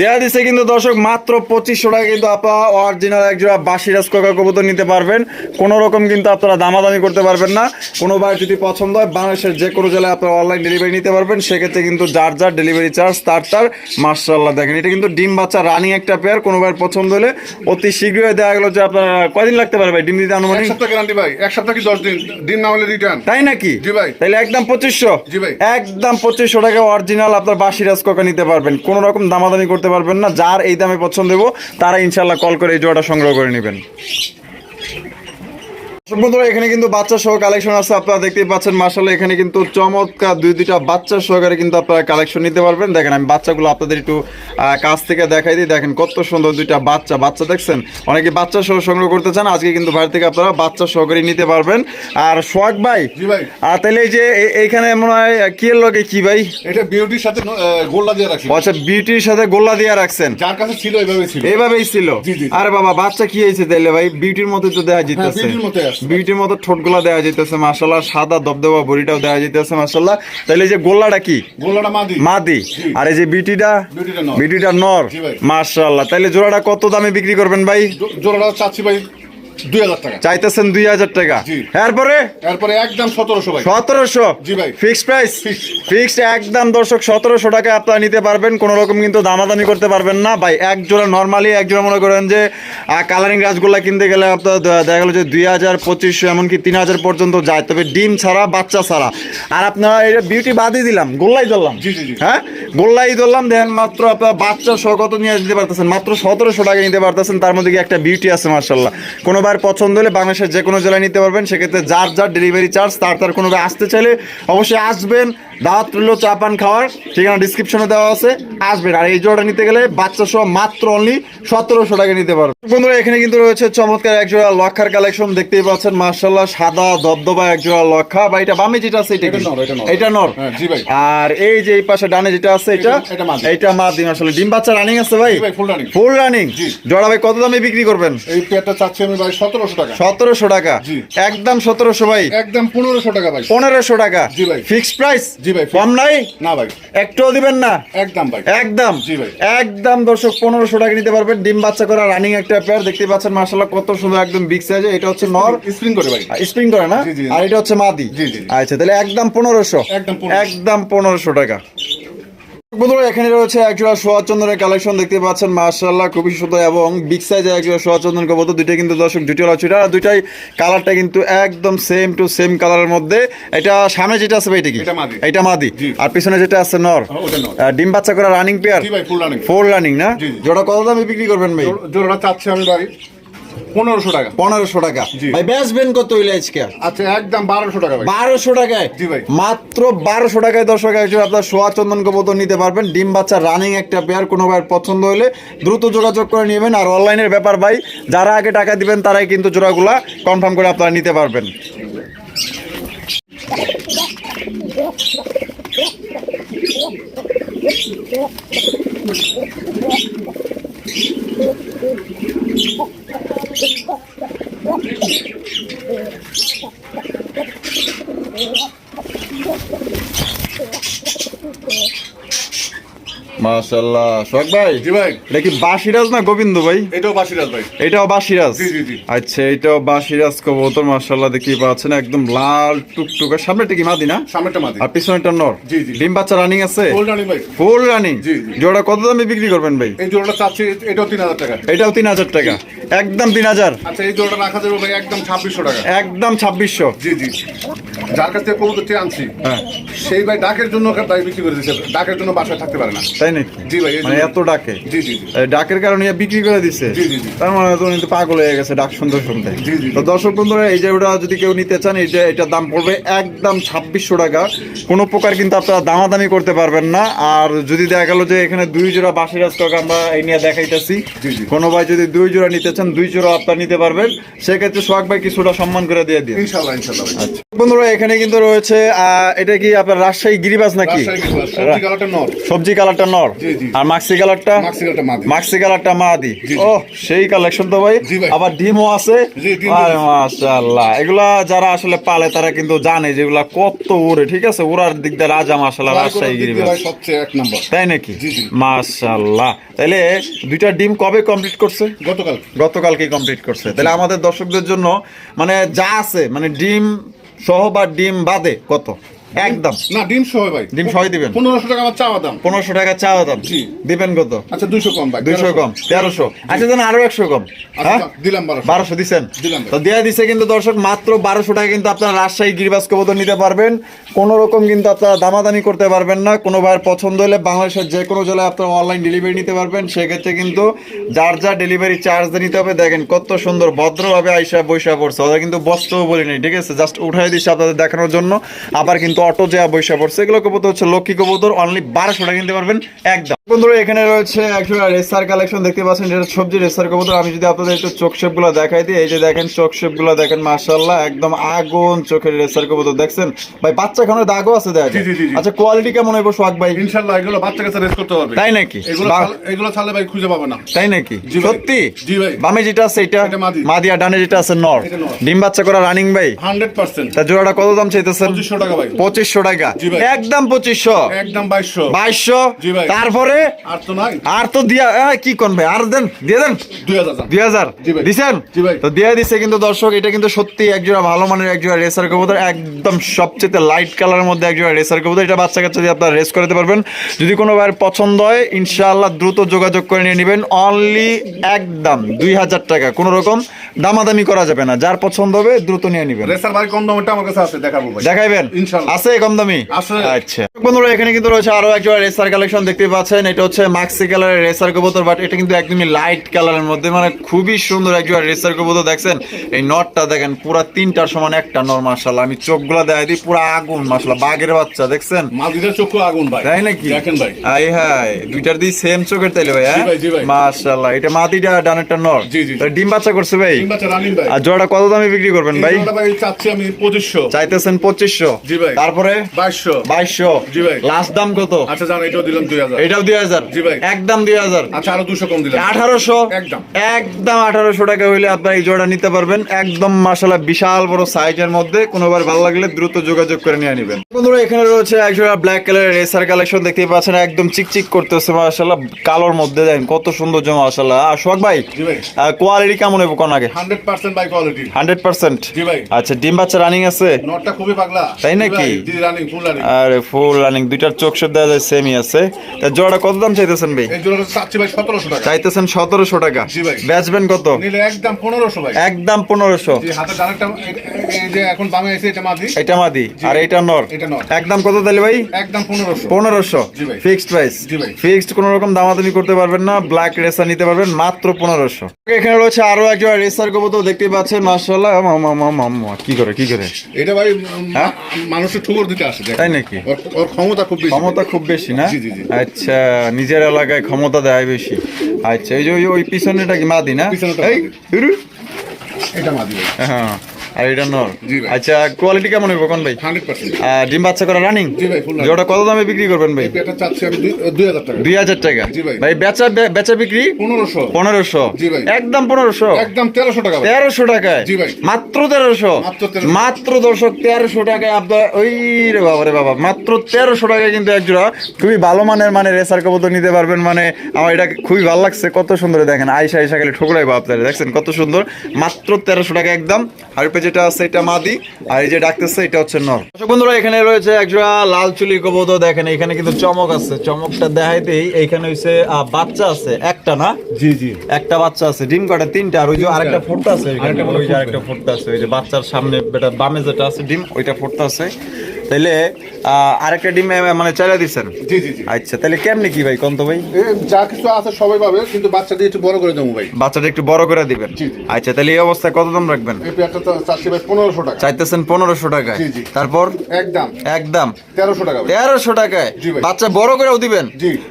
দেয়া দিছে কিন্তু দর্শক মাত্র পঁচিশশো টাকা কিন্তু আপনারা অরিজিনাল একজোড়া বাসিরাজ কোকা কবুতর নিতে পারবেন। কোনো রকম কিন্তু আপনারা দামাদামি করতে পারবেন না। কোনো বার যদি পছন্দ হয় বাংলাদেশের যে কোনো জেলায় আপনারা অনলাইন ডেলিভারি নিতে পারবেন। সেক্ষেত্রে কিন্তু যার যার ডেলিভারি চার্জ তার তার মার্শাল্লাহ দেখেন এটা কিন্তু ডিম বাচ্চা রানিং একটা পেয়ার কোনো বার পছন্দ হলে অতি শীঘ্রই দেখা গেলো যে আপনার কয়দিন লাগতে পারে ভাই ডিম দিতে এক আনুমানিক সপ্তাহ গ্যারান্টি ভাই এক সপ্তাহ কি দশ দিন? দিন না হলে রিটার্ন তাই নাকি? জি ভাই। তাহলে একদম পঁচিশশো? জি ভাই। একদম পঁচিশশো টাকা অরিজিনাল আপনার বাসিরাজ কোকা নিতে পারবেন। কোনো রকম দামাদামি করতে পারবেন না। যার এই দামে পছন্দ দেবো তারা ইনশাল্লাহ কল করে এই জোয়াটা সংগ্রহ করে নেবেন। বন্ধুরা এখানে কিন্তু বাচ্চা সহ কালেকশন আছে। আপনারা দেখতেই পাচ্ছেন মার্শাল্লাহ এখানে কিন্তু চমৎকার দুই দুইটা বাচ্চা সহকারে কিন্তু আপনারা কালেকশন নিতে পারবেন। দেখেন আমি বাচ্চাগুলো আপনাদের একটু কাছ থেকে দেখাই দিই। দেখেন কত সুন্দর দুইটা বাচ্চা। বাচ্চা দেখছেন? অনেকে বাচ্চা সহ সংগ্রহ করতে চান আজকে কিন্তু বাইরে থেকে আপনারা বাচ্চা সহকারে নিতে পারবেন। আর সোহাগ ভাই আর তাহলে এই যে এইখানে মনে হয় কি এর লগে কি ভাই? এটা বিউটির সাথে গোল্লা দিয়ে রাখি ও আচ্ছা বিউটির সাথে গোল্লা দিয়ে রাখছেন? যার কাছে ছিল এইভাবে ছিল। এইভাবেই ছিল। আরে বাবা বাচ্চা কি হয়েছে তাইলে ভাই? বিউটির মতো তো দেখা যেতেছে বিউটির মতোই বিউটির মতো ঠোঁটগুলা দেওয়া যেতেছে মাসাল্লাহ সাদা দবদবা বড়িটাও দেওয়া যেতেছে মাসাল্লাহ তাহলে এই যে গোল্লাটা কি? গোল্লাটা মাদি। মাদি। আর এই যে বিটিটা বিটিটা নর। মাসাল্লাহ তাইলে জোড়াটা কত দামে বিক্রি করবেন ভাই? জোড়াটা চাচ্ছি ভাই দুই হাজার টাকা। চাইতেছেন দুই হাজার টাকা। এরপরে? এরপরে একদম সতেরোশো ভাই। সতেরোশো? জি ভাই। Fixed price? ফিক্সড। একদম দর্শক সতেরোশো টাকা আপনারা নিতে পারবেন কোনো রকম কিন্তু দামাদামি করতে পারবেন না। ভাই এক জোড়া নর্মালি এক জোড়া মনে করেন যে কালারিং গাছগুলা কিনতে গেলে আপনার দেখা গেলো যে দুই হাজার পঁচিশশো এমনকি তিন হাজার পর্যন্ত যায়। তবে ডিম ছাড়া বাচ্চা ছাড়া। আর আপনারা এটা বিউটি বাদই দিলাম গোল্লাই ধরলাম। হ্যাঁ? গোল্লাই ধরলাম দেখেন মাত্র আপনার বাচ্চা সহ কত নিয়ে দিতে পারতেছেন? মাত্র সতেরোশো টাকা নিতে পারতেছেন তার মধ্যে কি একটা বিউটি আছে মার্শাল্লাহ কোনোবার পছন্দ হলে বাংলাদেশের যে কোনো জেলায় নিতে পারবেন। সেক্ষেত্রে যার যার ডেলিভারি চার্জ তার তার কোনো আসতে চাইলে অবশ্যই আসবেন। দাওয়াত রইল চা পান খাওয়ার ঠিকানা ডিসক্রিপশনে দেওয়া আছে। আসবেন আর এই জোড়া নিতে গেলে বাচ্চা সহ মাত্র অনলি সতেরোশো টাকা নিতে পারবেন বন্ধুরা এখানে কিন্তু রয়েছে চমৎকার এক জোড়া লক্ষার কালেকশন দেখতেই পাচ্ছেন মার্শাল্লাহ সাদা দবদবা এক জোড়া লক্ষা। বা এটা বামে যেটা আছে এটা এটা নর, হ্যাঁ। আর এই যে এই পাশে ডানে যেটা আছে এটা এটা-। এটা মাদি আসলে ডিম বাচ্চা রানিং আছে ভাই। ফুল রানিং জোড়া ভাই কত দামে বিক্রি করবেন? এই পেয়ারটা চাচ্ছি আমি ভাই সতেরোশো টাকা। সতেরোশো টাকা। একদম সতেরোশো ভাই। একদম পনেরোশো টাকা ভাই। পনেরোশো টাকা। ফিক্সড প্রাইস জি জি ভাই কম নাই? না ভাই। একটুও দিবেন না? একদম ভাই। একদম? জি ভাই। একদম দর্শক পনেরোশো টাকা নিতে পারবেন। ডিম বাচ্চা করা রানিং একটা পেয়ার দেখতে পাচ্ছেন মার্শাল্লাহ কত সুন্দর একদম বিগ সাইজে এটা হচ্ছে নর স্প্রিং করে ভাই। স্প্রিং করে না? জি, জি। আর এটা হচ্ছে মাদি। আচ্ছা তাহলে একদম পনেরোশো। একদম পনেরোশো টাকা। বন্ধুরা এখানে রয়েছে একজোড়া সোয়া চন্দনের কালেকশন দেখতে পাচ্ছেন। মার্শাল্লাহ খুবই সুন্দর এবং বিগ সাইজে একজোড়া সোয়া চন্দন কবুতর। দুইটা কিন্তু দর্শক ছিল আর দুইটাই কালারটা কিন্তু একদম সেম টু সেম কালারের মধ্যে। এটা সামনে যেটা আছে ভাই এটা কি? এটা মাদি। আর পিছনে যেটা আছে নর। ডিম বাচ্চা করা running pair full running four running না। জোড়া কত দামে বিক্রি করবেন ভাই? জোড়া চাচ্ছি আমি ভাই। পনেরোশো টাকা। পনেরোশো টাকা। ভাই বেচবেন কত হইলে আজকে? আচ্ছা একদম বারোশো টাকা বারোশো টাকায়? জি ভাই। মাত্র বারোশো টাকায় দর্শক একজন আপনার সোয়া চন্দন কবুতর নিতে পারবেন। ডিম বাচ্চা রানিং একটা পেয়ার কোনো ভাইয়ের পছন্দ হলে দ্রুত যোগাযোগ করে নেবেন। আর অনলাইনের ব্যাপার ভাই যারা আগে টাকা দিবেন তারাই কিন্তু জোড়াগুলা কনফার্ম করে আপনারা নিতে পারবেন। Yeah. মাশাল্লাহ সোহাগ ভাই? জি ভাই। এটা কি বাসিরাজ না গোবিন্দ ভাই? এটাও বাসিরাজ ভাই। এটাও বাসিরাজ? জি, জি, জি। আচ্ছা এটাও বাসিরাজ কবুতর মাশাল্লাহ দেখি পাচ্ছেন একদম লাল টুকটুকা। সামনেটা কি মাদি না? সামনেটা মাদি। আর পিছনেটা নর? জি, জি। ডিম বাচ্চা রানিং আছে? ফুল রানিং ভাই। ফুল রানিং জি, জি। জোড়া কত দামে বিক্রি করবেন ভাই? এই জোড়াটা চাচ্ছি এটাও তিন হাজার টাকা। এটাও তিন হাজার টাকা। একদম তিন হাজার। আচ্ছা এই জোড়াটা রাখা যাবে ভাই একদম ছাব্বিশশো টাকা। একদম ছাব্বিশশো। জি জি। যার কাছ থেকে কবুতরটি আনছি হ্যাঁ। সেই ভাই ডাকের জন্য ভাই বিক্রি করে দিচ্ছে ডাকের জন্য বাসায় থাকতে পারে না। তাই নাকি? জি ভাই, মানে এত ডাকে? ডাকের কারণে বিক্রি করে জি। তার মানে তো উনি পাগল হয়ে গেছে ডাক শুনতে শুনতে। তো দর্শক বন্ধুরা এই যে ওটা যদি কেউ নিতে চান যে এটার দাম পড়বে একদম ছাব্বিশশো টাকা। কোনো প্রকার কিন্তু আপনারা দামাদামি করতে পারবেন না। আর যদি দেখা গেল যে এখানে দুই জোড়া বাঁশির স্টক আমরা এই নিয়ে দেখাইতেছি। কোনো ভাই যদি দুই জোড়া নিতে চান দুই জোড়া আপনারা নিতে পারবেন। সেক্ষেত্রে সোহাগ ভাই কিছুটা সম্মান করে দিয়ে দিন। ইনশাল্লাহ ইনশাল্লাহ বন্ধুরা এখানে কিন্তু রয়েছে আহ, এটা কি আপনার রাজশাহী গিরিবাস নাকি? সবজি কালারটা নর সবজি কালারটা নর। আর মাক্সি কালারটা? মাক্সি কালারটা মাদি। ও সেই কালেকশন তো ভাই। আবার ডিমও আছে। মাশাআল্লাহ। এগুলা যারা আসলে পালে তারা কিন্তু জানে যেগুলা কত উড়ে ঠিক আছে? উড়ার দিক দিয়ে রাজা মাশাআল্লাহ রাজশাহী সবচেয়ে এক নম্বর। তাই নাকি। মাশাআল্লাহ। তাহলে দুইটা ডিম কবে কমপ্লিট করছে? গতকাল। গতকালকে কমপ্লিট করছে। তাহলে আমাদের দর্শকদের জন্য মানে যা আছে মানে ডিম সহ বা ডিম বাদে কত? একদম। না ডিম সহ ভাই। ডিম সহ দিবেন। পনেরোশো টাকা আমার চাওয়া দাম। পনেরোশো টাকা চাওয়া দাম। জি। দিবেন কত? আচ্ছা দুইশো কম ভাই দুইশো কম তেরোশো। আচ্ছা দেন আরও একশো কম। আচ্ছা, হ্যাঁ? দিলাম বারোশো। দিচ্ছেন। তো দেয়া দিছে কিন্তু দর্শক মাত্র বারোশো টাকা কিন্তু আপনারা রাজশাহী গিরিবাজ কবুতর নিতে পারবেন। কোনো রকম কিন্তু আপনারা দামাদামি করতে পারবেন না। কোনো ভাইয়ের পছন্দ হলে বাংলাদেশের যে কোনো জেলায় আপনারা অনলাইন ডেলিভারি নিতে পারবেন। সেক্ষেত্রে কিন্তু যার যা ডেলিভারি চার্জ নিতে হবে দেখেন কত সুন্দর ভদ্রভাবে আইসা বৈশা পড়ছে। ওরা কিন্তু বস্ত্রও বলি নাই ঠিক আছে? জাস্ট উঠাই দিচ্ছে আপনাদের দেখানোর জন্য। আবার কিন্তু অটো যা বৈশা পড়ছে, এগুলো কবুতর হচ্ছে লক্ষ্মী কবুতর অনলি বারোশো টাকা কিনতে পারবেন, একদম। বন্ধুরা এখানে রয়েছে একটা রেসার কালেকশন দেখতে পাচ্ছেন যেটা সবজি রেসার কবুতর। আমি যদি আপনাদের একটু চোখ শেপগুলো দেখাই দিই এই যে দেখেন চোখ শেপগুলো দেখেন মার্শাল্লাহ একদম আগুন চোখের রেসার কবুতর দেখছেন? ভাই বাচ্চা খানের দাগও আছে দেখা। আচ্ছা কোয়ালিটি কেমন হইব সোহাগ ভাই? ইনশাল্লাহ এগুলো বাচ্চা কাছে রেস্ট করতে পারবে তাই নাকি? এগুলো। ছাড়লে- ভাই খুঁজে পাবে না। তাই নাকি? সত্যি? জি ভাই। বামে যেটা আছে এটা? এটা মাদি। মাদিয়া ডানে যেটা আছে নর। ডিম বাচ্চা করা রানিং ভাই? Hundred percent. তা জোড়াটা কত দাম চাইতেছেন? পঁচিশশো টাকা ভাই। পঁচিশশো টাকা। জি ভাই। একদম পঁচিশশো। একদম বাইশশো। বাইশশো? জি আর তো নাই। আর তো দিয়া কি কোন ভাই? আর দেন দিয়ে দেন। দুই হাজার। দিছেন? তো দিয়ে দিছে কিন্তু দর্শক এটা কিন্তু সত্যি একজোড়া ভালো মানের একজোড়া রেসার কবুতর। একদম সবচেয়ে লাইট কালারের মধ্যে একজোড়া রেসার কবুতর। এটা বাচ্চা কাচ্চা দিয়ে আপনারা রেস করতে পারবেন। যদি কোনো ভাইয়ের পছন্দ হয় ইনশাআল্লাহ দ্রুত যোগাযোগ করে নিয়ে নেবেন। অনলি একদম দুই হাজার টাকা। কোনো রকম দামাদামি করা যাবে না। যার পছন্দ হবে দ্রুত নিয়ে নেবেন। রেসার ভাই কম দামটা আমার কাছে আছে দেখাবো দেখাইবেন? ইনশাআল্লাহ। আছে কম দামি? আচ্ছা। বন্ধুরা এখানে কিন্তু রয়েছে আরও একজোড়া রেসার কালেকশন দেখতে পাচ্ছেন। এটা হচ্ছে মাক্সি কালারের রেসার কবুতর বাট এটা কিন্তু একদমই লাইট কালারের মধ্যে মানে খুবই সুন্দর একজোড়া রেসার কবুতর দেখছেন? এই নটটা দেখেন পুরা তিনটার সমান একটা নর মাশাআল্লাহ। আমি চোখগুলা দেখাই দিই পুরা আগুন মাশাআল্লাহ বাঘের বাচ্চা দেখছেন? চক্ষু আগুন ভাই। তাই নাকি? দেখেন ভাই। আই দুইটার দিয়ে সেম চোখের তাইলে ভাই হ্যাঁ? এটা মাটিটা ডানেরটা নর জি, জি। ডিম বাচ্চা করছে ভাই? তিন বাচ্চা রানিং ভাই। আর জোড়াটা কত দামে বিক্রি করবেন ভাই? চাচ্ছি আমি পঁচিশশো। চাইতেছেন পঁচিশশো। জি ভাই। তারপরে? বাইশশো। বাইশশো। লাস্ট দাম কত? আচ্ছা জান এটাও দিলাম দুই হাজার। এটাও দুই হাজার। একদম দুই হাজার। আচ্ছা আরও দুশো কম দিলাম। আঠারোশো। একদম। একদম আঠারোশো টাকা হইলে আপনার এই জোড়া নিতে পারবেন। একদম মাসালা বিশাল বড় সাইজের মধ্যে। কোনোবার ভালো লাগলে দ্রুত যোগাযোগ করে নিয়ে নেবেন। বন্ধুরা এখানে রয়েছে এক জোড়া ব্ল্যাক কালারের রেসার কালেকশন দেখতে পাচ্ছেন একদম চিকচিক করতেছে মাসাল্লাহ কালোর মধ্যে দেখেন কত সুন্দর জমা মাসাল্লাহ আর সোহাগ ভাই কোয়ালিটি কেমন হইব কোন আগে? Hundred percent by quality hundred percent? আচ্ছা ডিম বাচ্চা রানিং আছে? নটটা খুবই পাগলা। তাই নাকি? আর ফুল রানিং দুইটার চোখ সব দেওয়া যায় সেমই আছে। তা জোড়াটা কত দাম চাইতেছেন ভাই? চাইতেছেন সতেরোশো টাকা। বেচবেন কত? একদম পনেরোশো একদম পনেরোশো। এটা মাদি। আর এটা নর। একদম কত তাহলে ভাই? একদম পনেরোশো। Fixed price. ফিক্সড কোন রকম দামাদামি করতে পারবেন না ব্ল্যাক রেসার নিতে পারবেন মাত্র পনেরোশো। এখানে রয়েছে আরও একজন রেসার কবুতর দেখতে পাচ্ছেন মার্শাল্লাহ কি করে কি করে? এটা ভাই হ্যাঁ? মানুষের ঠুকর দিতে আসে তাই নাকি? ওর- ক্ষমতা খুব বেশি। ক্ষমতা খুব বেশি না। আচ্ছা। নিজের এলাকায় ক্ষমতা দেয় বেশি। আচ্ছা এই যে ওই- পিছনেটা কি মাদি না? মাদি। এটা মাঝি হ্যাঁ। আর এটা নর। আচ্ছা কোয়ালিটি কেমন হইব কোন ভাই? আর ডিম বাচ্চা করা রানিং। কত দামে বিক্রি করবেন ভাই? দুই- হাজার টাকা। ভাই। বেচা বেচা বিক্রি? পনেরোশো। পনেরোশো। একদম পনেরোশো। একদম তেরোশো টাকা তেরোশো টাকায়। মাত্র তেরোশো? মাত্র 1300 মাত্র দর্শক তেরোশো টাকায় আপনার ওই রে বাবা রে বাবা মাত্র তেরোশো টাকায় কিন্তু এক জোড়া খুবই ভালো মানের মানে রেসার কবুতর নিতে পারবেন। মানে আমার এটা খুবই ভালো লাগছে। কত সুন্দর দেখেন আইসা আইসা গেলে ঠোকরাইবো আপনারা দেখছেন কত সুন্দর? মাত্র তেরোশো টাকা একদম। আর যেটা আছে এটা মাদি আর এই যে ডাকতেছে এটা হচ্ছে নর। দর্শক বন্ধুরা এখানে রয়েছে একটা লাল চুলি কবুতর দেখেন এখানে কিন্তু চমক আছে। চমকটা দেখাইতেই এখানে হইছে বাচ্চা আছে একটা না? জি জি। একটা বাচ্চা আছে ডিম কাটা তিনটা আর ওই যে আরেকটা ফোরটা আছে ওইখানে, ওই যে আরেকটা ফোরটা আছে ওই যে বাচ্চার সামনে বেটা বামে যেটা আছে ডিম ওইটা ফোরটা আছে। তাইলে আরেকটা ডিম মানে চাইলা দিচ্ছেন? জি জি জি। আচ্ছা তাহলে কেমনে কি ভাই কন্ত ভাই? যা কিছু আছে সবাই পাবে কিন্তু বাচ্চা দিয়ে একটু বড় করে দেবো ভাই। বাচ্চাটা একটু বড় করে দিবেন। আচ্ছা তাহলে এই অবস্থায় কত দাম রাখবেন? এই পেয়ারটা তো ভাই পনেরোশো টাকা। চাইতেছেন পনেরোশো টাকায়। তারপর? একদম। একদম। তেরোশো টাকা তেরোশো টাকায়? বাচ্চা বড় করেও দিবেন?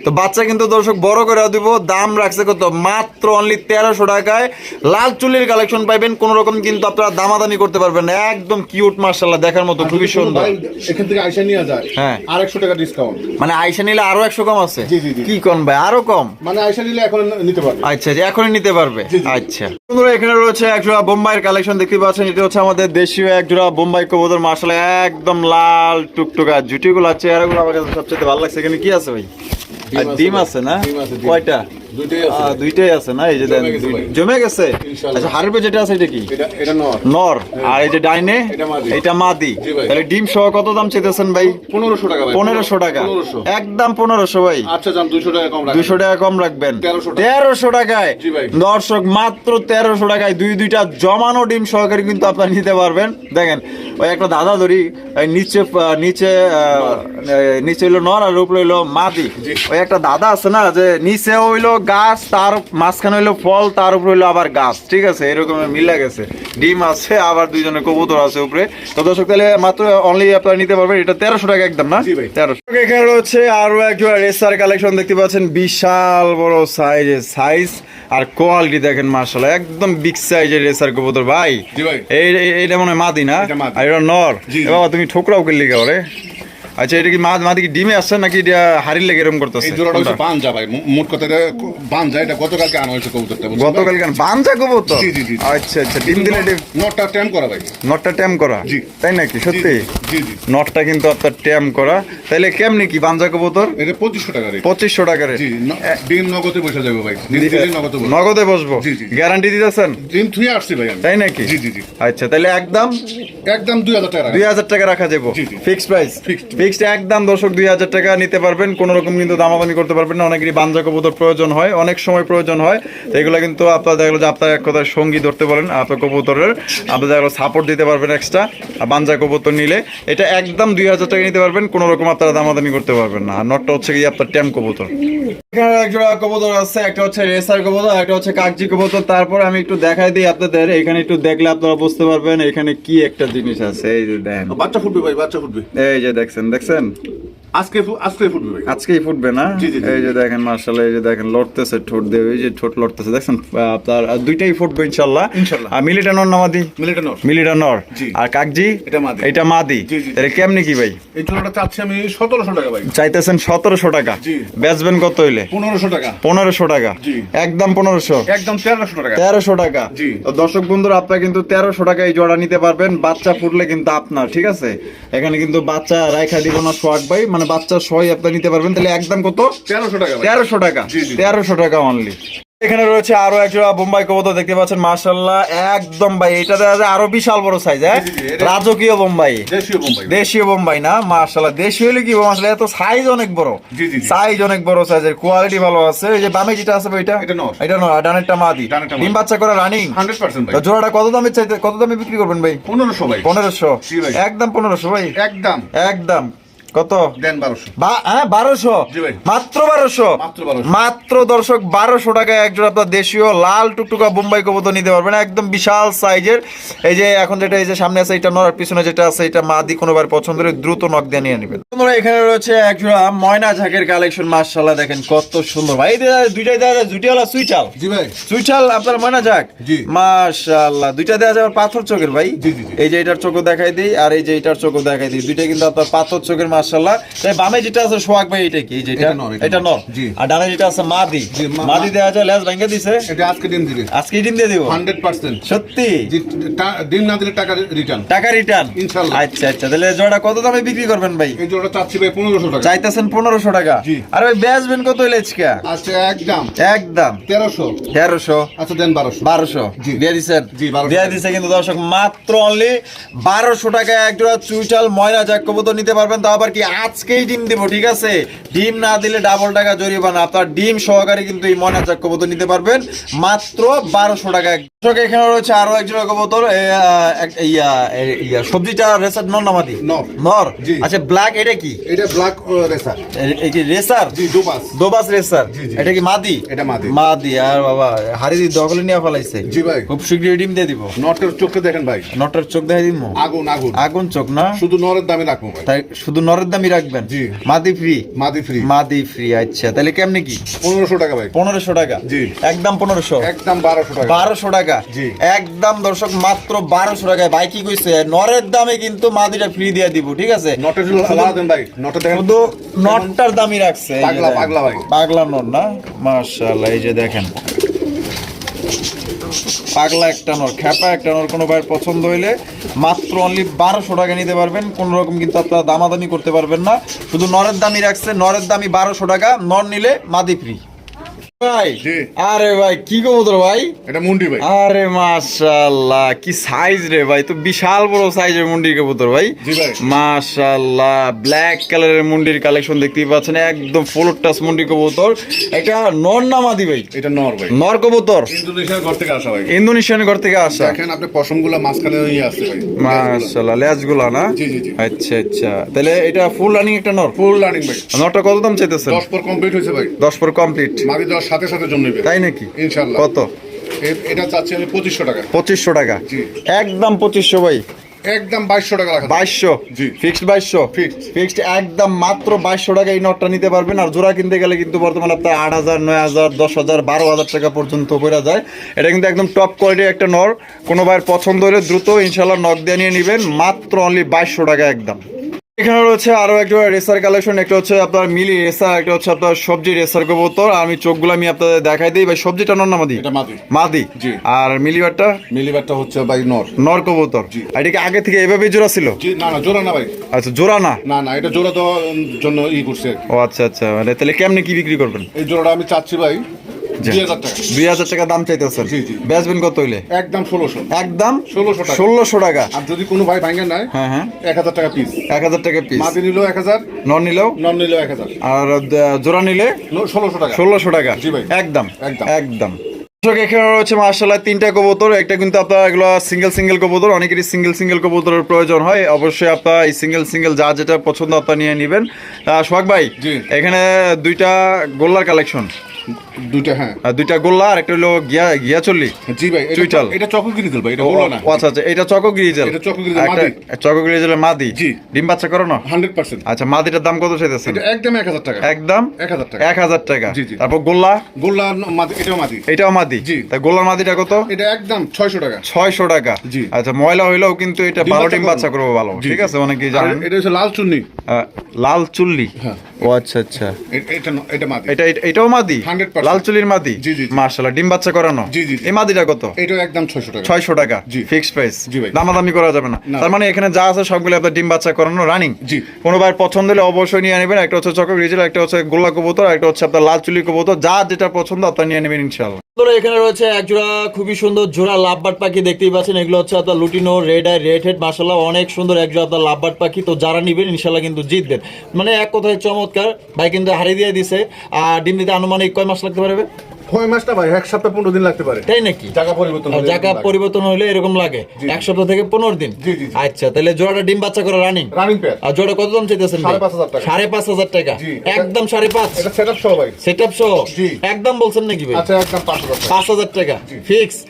তো বাচ্চা কিন্তু দর্শক বড় করেও দিব দাম রাখছে কত? মাত্র অনলি তেরোশো টাকায়। লাল চুলির কালেকশন পাইবেন কোন রকম কিন্তু আপনারা দামাদামি করতে পারবেন একদম কিউট মার্শাল্লাহ দেখার মতো খুবই সুন্দর। এখান থেকে আইসা নিয়ে যায় হ্যাঁ। আর একশো টাকা ডিসকাউন্ট মানে আইসা নিলে আরও একশো কম আছে? জি, জি, জি। কি কম ভাই? আরও কম? মানে আইসা নিলে এখন নিতে পারবে। আচ্ছা যে এখনই নিতে পারবে? জি, জি। আচ্ছা। বন্ধুরা এখানে রয়েছে এক জোড়া বোম্বাইয়ের কালেকশন দেখতে পাচ্ছেন? এটা হচ্ছে আমাদের দেশীয় এক জোড়া বোম্বাই কবুতর মার্শাল একদম লাল টুকটুকা জুটিগুলো আছে আমার কাছে সবচেয়ে ভালো লাগছে। এখানে কি আছে ভাই? আর ডিম আছে না। কয়টা? দুইটাই আছে। না? এই যে জমে গেছে আচ্ছা হারবে যেটা আছে এটা কি? নর। আর এই যে ডাইনে? এটা মাদি। তাহলে ডিম সহ কত দাম চেতেছেন ভাই? পনেরোশো টাকা পনেরোশো টাকা। একদম পনেরোশো ভাই। আচ্ছা যান দুইশো টাকা কম রাখেন। টাকা কম রাখবেন। তেরোশো টাকায়। দর্শক মাত্র তেরোশো টাকায় দুই দুইটা জমানো ডিম সহকারে কিন্তু আপনারা নিতে পারবেন। দেখেন ওই একটা দাদা ধরি নিচে নিচে নিচে হইল নর আর উপরে হইল মাদি। ওই একটা দাদা আছে না যে নিচে হইল গাছ তার মাঝখানে হইল ফল তার উপরে হইল আবার গাছ। ঠিক আছে? এরকম মিলে গেছে। ডিম আছে আবার দুইজনের কবুতর আছে উপরে। তো দর্শক তাহলে মাত্র অনলি আপনারা নিতে পারবেন এটা তেরোশো টাকা একদম না? তেরোশো। এখানে রয়েছে আরও একজন রেসার কালেকশন দেখতে পাচ্ছেন বিশাল বড় সাইজের সাইজ আর কোয়ালিটি দেখেন মার্শাল একদম বিগ সাইজের রেসার কবুতর ভাই। এই মনে হয় মাদি না? এটা আর এটা নর। বাবা তুমি ঠোকরাও করলি কে আচ্ছা এটা কি মা- মাদি কি ডিমে আসছে নাকি এটা হারির লেগে এরকম করতেছে? এই জোড়াটা হচ্ছে? বানজা ভাই। মোট কথা এটা বানজা এটা গতকালকে আনা হয়েছে কবুতরটা বুঝছেন ভাই? গতকাল কেন বাঞ্জা কবুতর? জি, জি, জি। আচ্ছা আচ্ছা ডিম দিলে ডিম নটটা ট্যাম করা ভাই। নটটা ট্যাম করা? জি। তাই নাকি? সত্যি? জি জি নটটা কিন্তু আপনার ট্যাম করা। তাইলে কেমনি কি বাঞ্জা কবুতর? এটা পঁচিশশো টাকা রেট পঁচিশশো টাকার জি ন- দিন নগদে বসে যাবে ভাই। নগদে নগদে বসবো? জি, জি। গ্যারান্টি দিতেছেন? ডিম থুয়ে আসছি ভাই তাই নাকি? জি জি জি। আচ্ছা তাহলে একদম একদম দুই হাজার টাকা দুই হাজার টাকা রাখা যাব জি, জি। Fixed price Fixed. ফিক্সড একদম দর্শক দুই হাজার টাকা নিতে পারবেন। কোনো রকম কিন্তু দামাদামি করতে পারবেন না। অনেকেরই বাঞ্জা কবুতর প্রয়োজন হয় অনেক সময় প্রয়োজন হয়। তো এগুলো কিন্তু আপনার দেখা গেলো যে আপনার এক কথায় সঙ্গী ধরতে বলেন আপনার কবুতরের। আপনার দেখা গেলো সাপোর্ট দিতে পারবেন এক্সট্রা বাঞ্জা কবুতর নিলে এটা একদম দুই হাজার টাকা নিতে পারবেন। কোনো রকম আপনারা দামাদামি করতে পারবেন না। আর নটটা হচ্ছে কি আপনার ট্যাম কবুতর। এখানে এক জোড়া কবুতর আছে একটা হচ্ছে রেসার কবুতর একটা হচ্ছে কাগজি কবুতর। তারপর আমি একটু দেখাই দিই আপনাদের। এখানে একটু দেখলে আপনারা বুঝতে পারবেন এখানে কি একটা জিনিস আছে। এই যে দেখেন বাচ্চা ফুটবে ভাই বাচ্চা ফুটবে। এই যে দেখছেন দেখছেন? আজকে ফু- আজকে ফুটবে আজকেই ফুটবে না? জি, জি, জি। এই যে দেখেন মার্শাল্লাহ এই যে দেখেন লড়তেছে ঠোঁট দিয়ে এই যে ঠোঁট লড়তেছে। দেখছেন আপনার দুইটাই ফুটবে ইনশাল্লাহ ইনশাল্লাহ। আর মিলিটানর নামাদি মিলিটানোর মিলিটানর জি। আর কাকজি? এটা মাদি। এটা মাদি। জি, জি। কেমনি কি ভাই? এই জোড়াটা চাচ্ছি আমি সতেরোশো টাকা ভাই। চাইতেছেন সতেরোশো টাকা। বেচবেন কত হইলে? পনেরোশো টাকা। পনেরোশো টাকা। একদম পনেরোশো। একদম তেরোশো টাকা। তেরোশো টাকা। তো দর্শক বন্ধুরা আপনারা কিন্তু তেরোশো টাকা এই জোড়া নিতে পারবেন। বাচ্চা ফুটলে কিন্তু আপনার ঠিক আছে? এখানে কিন্তু বাচ্চা রাইখা দিব না সোহাগ ভাই। মানে বাচ্চা সই আপনার নিতে পারবেন তাহলে একদম কত? তেরোশো টাকা তেরোশো টাকা। তেরোশো টাকা অনলি এখানে রয়েছে আরও এক জোড়া বোম্বাই কবুতর দেখতে পাচ্ছেন মার্শাল্লাহ একদম ভাই এটা দেখা যায় আরও বিশাল বড় সাইজ হ্যাঁ? রাজকীয় বোম্বাই। দেশীয় বোম্বাই না মার্শাল্লাহ দেশীয় হলে কি মার্শাল্লাহ এত সাইজ অনেক বড়। সাইজ অনেক বড় সাইজের কোয়ালিটি ভালো আছে। এই যে বামে যেটা আছে ভাই এটা। এটা নর। ডানেরটা মাদি। ডিম বাচ্চা করে রানিং জোড়াটা কত দামে চাইতে কত দামে বিক্রি করবেন ভাই? পনেরোশো ভাই। পনেরোশো। একদম পনেরোশো ভাই? একদম। একদম। কত? দেন বারোশো। হ্যাঁ বারোশো। মাত্র বারোশো? মাত্র দর্শক বারোশো টাকায় একজন আপনার দেশীয় লাল টুকটুকা বোম্বাই কবুতর নিতে পারবেন। একদম বিশাল সাইজের। এই যে এখন যেটা এই যে সামনে আছে এটা নর পিছনে যেটা আছে এটা মা দি কোনোবার পছন্দ দ্রুত নক দিয়ে নিয়ে নেবেন। তোমরা এখানে রয়েছে একজোড়া ময়না ঝাঁকের কালেকশন মার্শাল্লাহ দেখেন কত সুন্দর। ভাই দুইটাই দেওয়া যায় দুইটাওয়ালা সুইটাল জি ভাই। সুইটাল আপনার ময়না ঝাঁক? জি। মাশাআল্লাহ দুইটা দেওয়া যাবে পাথর চোখের ভাই? জি, জি, জি। এই যে এটার চোখও দেখাই দিই আর এই যে এটার চোখও দেখাই দিই দুইটা কিন্তু আপনার পাথর চোখের মার্শাল্লাহ তাই বামে যেটা আছে সোহাগ ভাই এটা কি? এই যে এটা নর। আর ডানে যেটা আছে মাদি। মাদি যায় লেজ ভেঙে দিছে। এটা আজকে ডিম দিবে। আজকে ডিম দিয়ে দিব? Hundred percent. সত্যি? ডিম না দিলে টাকা রিটার্ন। টাকা রিটার্ন? ইনশাল্লাহ। আচ্ছা আচ্ছা। তাহলে জোড়া কত দামে বিক্রি করবেন ভাই? এই জোড়া চাচ্ছি ভাই পনেরোশো টাকা। চাইতেছেন পনেরোশো টাকা। আর ভাই বেচবেন কত হইলে আজকে? আচ্ছা একদম একদম। তেরোশো। তেরোশো। আচ্ছা দেন বারোশো। বারোশো। জি। দিয়ে দিচ্ছেন জি, 1200 দিয়ে দিচ্ছে কিন্তু দর্শক মাত্র অনলি বারোশো টাকায় এক জোড়া চুইটাল ময়না যাক কবুতর নিতে পারবেন। তা আবার কি আজকেই ডিম দিব, ঠিক আছে? ডিম না দিলে ডাবল টাকা জরিমানা। আপনার ডিম সহকারে কিন্তু এই ময়না কবুতর নিতে পারবেন। মাত্র বারোশো টাকা দর্শক এখানে রয়েছে আরও এক জোড়া কবুতর এ, ইয়া এ- সবজিটা রেসার নর নামাদি নর। নর? আচ্ছা ব্ল্যাক এটা কি? এটা ব্ল্যাক রেসার। এই কি রেসার? জি দুবাস দোবাস রেসার। জি, জি। এটা কি মাদি? এটা মাদি। মাদি আর বাবা হারি দি দখলে নিয়ে ফেলাইছে। জি ভাই। খুব শীঘ্রই ডিম দিয়ে দিব। নটের চোখে দেখেন ভাই। নটার চোখ দেখাই দিব। আগুন আগুন। আগুন চোখ না? শুধু নরের দামে রাখব ভাই। তাই শুধু নরের দামই রাখবেন? জি। মাদি ফ্রি মাদি ফ্রি মাদি ফ্রি আচ্ছা। তাহলে কেমনে কি? পনেরোশো টাকা ভাই। পনেরোশো টাকা? জি। একদম পনেরোশো? একদম বারোশো টাকা। বারোশো টাকা। জি। একদম দর্শক মাত্র বারোশো টাকায়। ভাই কি কইছে? নরের দামে কিন্তু মাদিটা ফ্রি দিয়ে দিব ঠিক আছে? শুধু নটটার দামই রাখছে পাগলা, নট না? মাশাআল্লাহ এই যে দেখেন। পাগলা একটা নর খ্যাপা একটা নর কোনো ভাইয়ের পছন্দ হইলে মাত্র অনলি বারোশো টাকা নিতে পারবেন। কোনো রকম কিন্তু আপনারা দামাদামি করতে পারবেন না। শুধু নরের দামই রাখছে নরের দামই বারোশো টাকা। নর নিলে মাদি ফ্রি ভাই? আরে ভাই কি কবুতর ভাই? এটা মুন্ডি ভাই। আরে মাশাআল্লাহ কি সাইজ রে ভাই তো বিশাল বড় সাইজের মুন্ডির কবুতর ভাই। জি ভাই। মাশাআল্লাহ ব্ল্যাক কালারের মুন্ডির কালেকশন দেখতেই পাচ্ছেন একদম ফুল টাচ মুন্ডি কবুতর। এটা নর নামাদি ভাই? এটা নর ভাই। নর কবুতর? ইন্দোনেশিয়ার ঘর থেকে আসা ভাই। ইন্দোনেশিয়ান ঘর থেকে আসা? দেখেন আপনি পশমগুলা মাঝখানে ইয়ে আছে ভাই। মাশাআল্লাহ লেজগুলা না? জি, জি। আচ্ছা আচ্ছা। তাহলে এটা ফুল রানিং একটা নর? ফুল লার্নিং ভাই। নরটা কত দাম চাইতেছেন? দশ পর কমপ্লিট হয়েছে ভাই। দশ পর কমপ্লিট মাদি দেওয়ার সাথে সাথে জন্মবে তাই নাকি? ইনশাল্লাহ কত? এটা চাচ্ছি আমি পঁচিশশো টাকা। পঁচিশশো টাকা? একদম পঁচিশশো ভাই? একদম বাইশশো টাকা রাখা বাইশশো? জি। ফিক্সড বাইশশো? Fixed। ফিক্সড একদম মাত্র বাইশশো টাকা এই নটটা নিতে পারবেন। আর জোড়া কিনতে গেলে কিন্তু বর্তমানে আপনার আট হাজার নয় হাজার দশ হাজার বারো হাজার টাকা পর্যন্ত করে যায়। এটা কিন্তু একদম টপ কোয়ালিটির একটা নর কোনো ভাইয়ের পছন্দ হলে দ্রুত ইনশাল্লাহ নক দিয়ে নিয়ে নেবেন। মাত্র অনলি বাইশশো টাকা একদম। এখানে রয়েছে আরও একটা রেসার কালেকশন একটা হচ্ছে আপনার মিলি রেসার একটা হচ্ছে আপনার সবজি রেসার কবুতর। আমি চোখগুলো আমি আপনাদের দেখাই দিই। ভাই সবজিটা নর না মাদি এটা মাদি। মাদি? জি। আর মিলিবারটা? মিলিবারটা হচ্ছে ভাই নর। নর কবুতর। এটা কি আগে থেকে এভাবে জোড়া ছিল? জি না না জোড়া না ভাই। আচ্ছা জোড়া না? না না এটা জোড়া দেওয়ার জন্য ই করছে ও আচ্ছা আচ্ছা। মানে তাহলে কেমনে কি বিক্রি করবেন? এই জোড়াটা আমি চাচ্ছি ভাই। দুই হাজার টাকা। দাম চাইতেছেন। বেচবেন কত হইলে? একদম ষোলোশো। একদম 1600 টাকা। ষোলোশো টাকা। আর যদি কোনো ভাই ভাঙে নেয় হ্যাঁ হ্যাঁ। এক হাজার টাকা পিস এক হাজার টাকা পিস মাদি নিলেও এক হাজার নন নিলেও? নন নিলেও এক হাজার। আর জোড়া নিলে? ষোলোশো টাকা। ষোলোশো টাকা। জি ভাই। একদম। একদম। একদম। দর্শক, এখানে রয়েছে মার্শাল্লাহ তিনটা কবুতর। একটা কিন্তু আপনার এগুলো সিঙ্গেল সিঙ্গেল কবুতর। অনেকেরই সিঙ্গেল সিঙ্গেল কবুতরের প্রয়োজন হয়। অবশ্যই আপনার এই সিঙ্গেল সিঙ্গেল যা যেটা পছন্দ আপনার নিয়ে নেবেন। সোহাগ ভাই। এখানে দুইটা গোল্লার কালেকশন দুইটা হ্যাঁ। আর দুইটা গোল্লা আর একটা হলো গিয়া গিয়া চল্লি জি ভাই চুইটাল। এটা চকোগিরি দিল ভাই এটা বলো না। আচ্ছা আচ্ছা এটা এটা মাদি। মাদি। জি। ডিম বাচ্চা করো না? Hundred percent. আচ্ছা মাদিটার দাম কত চাইতেছেন? এটা একদম এক হাজার টাকা। একদম? এক হাজার টাকা। এক হাজার টাকা। জি, জি। তারপর গোল্লা? গোল্লা মাদি এটাও মাদি। এটাও মাদি? জি। তা গোল্লার মাদিটা কত? এটা একদম ছয়শো টাকা। ছয়শো টাকা। জি। আচ্ছা ময়লা হইলেও কিন্তু এটা ডিম ভালো বাচ্চা ডিম করব। বাচ্চা করব ভালো। ঠিক আছে অনেকেই জানেন। এটা হচ্ছে লাল চুন্নি। লাল চুল্লি। হ্যাঁ। ও আচ্ছা আচ্ছা। এটা এটা মাদি। এটা এটা- এটাও মাদি? 100% লাল চুলির মাদি? জি, জি, জি। ডিম বাচ্চা করানো? জি, জি, জি। এই মাদিটা কত? এটাও একদম ছয়শো টাকা। ছয়শো টাকা? জি। Fixed price? দামাদামি করা যাবে না। তার মানে এখানে যা আছে সবগুলো আপনার ডিম বাচ্চা করানো রানিং জি। কোনো ভাই পছন্দ হলে অবশ্যই নিয়ে নেবেন। একটা হচ্ছে চকো গ্রিজেল একটা হচ্ছে গোল্লা কবুতর একটা হচ্ছে আপনার লাল চুলি কবুতর। যা যেটা পছন্দ আপনার নিয়ে নেবেন ইনশাআল্লাহ। বন্ধুরা, এখানে রয়েছে এক জোড়া খুবই সুন্দর জোড়া লাভবার্ড পাখি দেখতেই পাচ্ছেন। এগুলো হচ্ছে আপনার lutino red eye red head মাসাল্লাহ অনেক সুন্দর এক জোড়া আপনার লাভবার্ড পাখি। তো যারা নিবেন ইনশাল্লাহ কিন্তু জিতবেন। মানে এক কথায় চমৎকার ভাই কিন্তু হারিয়ে দিয়ে দিছে। আর ডিম দিতে আনুমানিক কয় মাস লাগতে পারবে ছয় মাসটা ভাই এক সপ্তাহ পনেরো দিন লাগতে পারে। তাই নাকি? জায়গা পরিবর্তন পরিবর্তন হলে এরকম লাগে। এক সপ্তাহ থেকে পনেরো দিন। আচ্ছা তাহলে জোড়াটা ডিম বাচ্চা করে রানিং রানিং পেয়ার আর জোড়া কত দাম চাইতেছেন সাড়ে পাঁচ হাজার টাকা। একদম সাড়ে পাঁচ। সেট আপ সহ ভাই। সেট আপ সহ একদম বলছেন নাকি ভাই? আচ্ছা একদম পাঁচ হাজার টাকা। ফিক্সড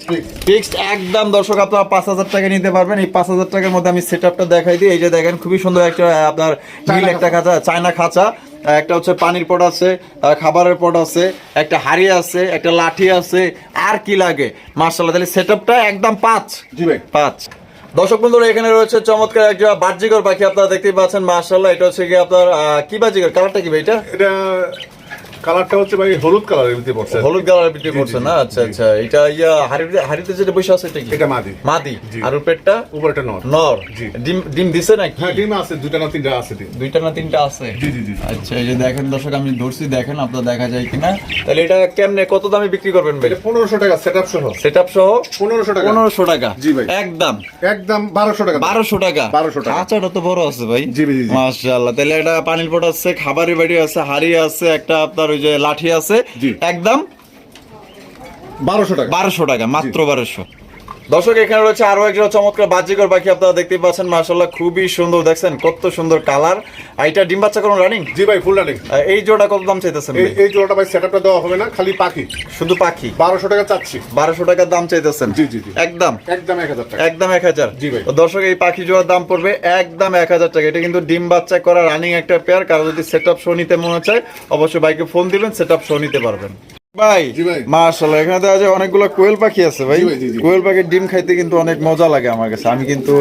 ফিক্সড একদম দর্শক আপনারা পাঁচ হাজার টাকা নিতে পারবেন। এই পাঁচ হাজার টাকার মধ্যে আমি সেট আপটা দেখাই দিই। এই যে দেখেন খুবই সুন্দর একটা আপনার নীল একটা খাঁচা। চায়না খাঁচা। একটা হচ্ছে পানির পট আছে খাবারের পট আছে একটা হাড়ি আছে একটা লাঠি আছে আর কি লাগে। মার্শাল্লাহ তাহলে সেট আপটা একদম পাঁচ। জি ভাই। পাঁচ। দর্শক বন্ধুরা এখানে রয়েছে চমৎকার একটা বাহ্যিকর পাখি আপনারা দেখতেই পাচ্ছেন মার্শাল্লাহ এটা হচ্ছে কি আপনার কি বাজিকর কালারটা কি ভাই এটা? এটা কালারটা হচ্ছে ভাই হলুদ কালারের ভিতরে পড়ছে। হলুদ কালারের বিক্রি করছে না? আচ্ছা আচ্ছা এটা ইয়া হাড়িতে হাড়িতে যেটা বসে আছে এটা কি? এটা মাদি। মাদি। আর পেটটা উপরটা নর। নর। ডিম ডিম দিছে নাকি? হ্যাঁ ডিম আছে দুটা না তিনটা আছে দুইটা না তিনটা আছে? জি জি জি। আচ্ছা এই যে দেখেন দর্শক আমি ধরছি দেখেন আপনার দেখা যায় কিনা। তাহলে এটা কেমনে কত দামে বিক্রি করবেন ভাই? এটা পনেরোশো টাকা সেট আপ সহ। সেটআপ সহ? পনেরোশো টাকা। পনেরোশো টাকা। জি ভাই। একদম। একদম বারোশো টাকা। বারোশো টাকা। 1200 টাকা। আচ্ছাটা তো বড় আছে ভাই। জি, জি, জি। মাশাআল্লাহ। তাহলে এটা পানির পট আছে খাবারের বাড়ি আছে হাড়ি আছে একটা আপনার ওই যে লাঠি আছে একদম বারোশো টাকা। বারোশো টাকা মাত্র বারোশো। দর্শক এখানে রয়েছে আরও একজন চমৎকার বাহ্যিকর পাখি আপনারা দেখতে পাচ্ছেন। মাশাল্লাহ খুবই সুন্দর দেখছেন? কত সুন্দর কালার। আর এটা ডিম বাচ্চা করুন রানিং জি ভাই ফুল রানিং এই জোড়া কত দাম চাইতেছেন এই এই জোড়াটা ভাই সেট আপটা দেওয়া হবে না খালি পাখি। শুধু পাখি? বারোশো টাকা চাচ্ছি। বারোশো টাকার দাম চাইতেছেন? জি, জি, জি। একদম? একদম এক হাজার টাকা। একদম এক হাজার? জি ভাই। দর্শক এই পাখি জোড়ার দাম পড়বে একদম এক হাজার টাকা। এটা কিন্তু ডিম বাচ্চা করা রানিং একটা পেয়ার কারও যদি সেট আপ শো নিতে মনে চায় অবশ্যই বাইকে ফোন দিবেন সেট আপ শো নিতে পারবেন। ভাই মার্শাল। এখানে দেখা যায় অনেকগুলো কোয়েল পাখি আছে ভাই। কোয়েল পাখির ডিম খাইতে কিন্তু অনেক মজা লাগে আমার কাছে আমি কিন্তু